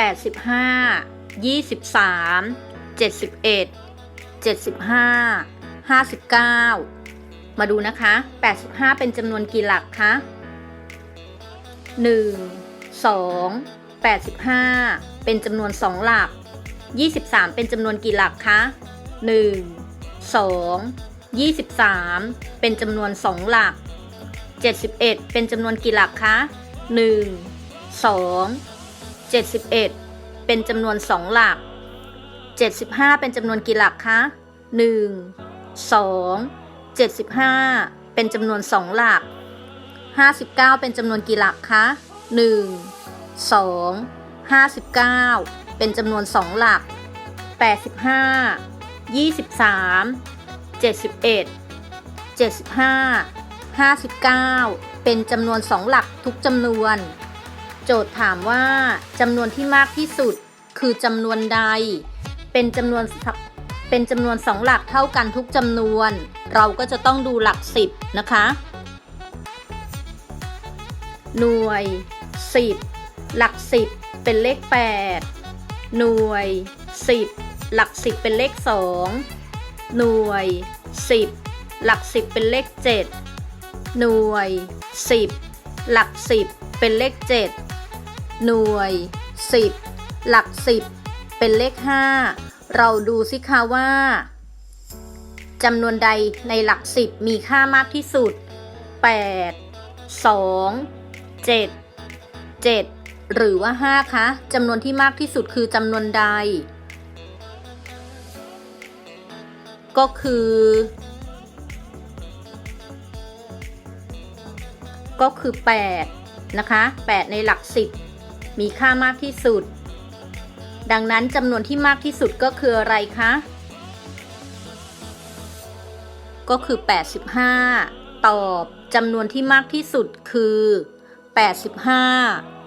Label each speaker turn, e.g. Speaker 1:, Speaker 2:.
Speaker 1: 85 23 71 75 59 มาดูนะคะ 85 เป็นจำนวนกี่หลักคะ 1 2 85 เป็นจำนวน 2 หลัก 23 เป็นจำนวนกี่หลักคะ 1 2 23 เป็นจำนวน 2 หลัก 71 เป็นจำนวนกี่หลักคะ 1 2 71 เป็นจำนวน 2 หลัก 75 เป็นจำนวนกี่หลักคะ1 2 75 เป็นจำนวน 2 หลัก 59 เป็นจำนวนกี่หลักคะ 1 2 59 เป็นจำนวน 2 หลัก 85 23 71 75 59 เป็นจำนวน 2 หลักทุกจำนวน โจทย์ถามว่าจำนวนที่มากที่สุดคือจำนวนใด เป็นจำนวนเป็นจำนวน2หลักเท่ากันทุกจำนวน เราก็จะต้องดูหลัก10นะคะ หน่วย10หลัก10เป็นเลข8หน่วย10หลัก10เป็นเลข2หน่วย10หลัก10เป็นเลข7หน่วย10หลัก10เป็นเลข7 หน่วย 10 หลัก 10 เป็นเลข 5 เราดูสิคะว่าจำนวนใดในหลัก 10 มีค่ามากที่สุด 8 2 7 7 หรือว่า 5 คะจำนวนที่มากที่สุดคือจำนวนใด ก็คือ ก็คือ 8 นะคะ 8 ในหลัก 10 มีค่ามากที่สุด ดังนั้นจำนวนที่มากที่สุดก็คืออะไรคะ ก็คือ 85 ตอบจำนวนที่มากที่สุดคือ 85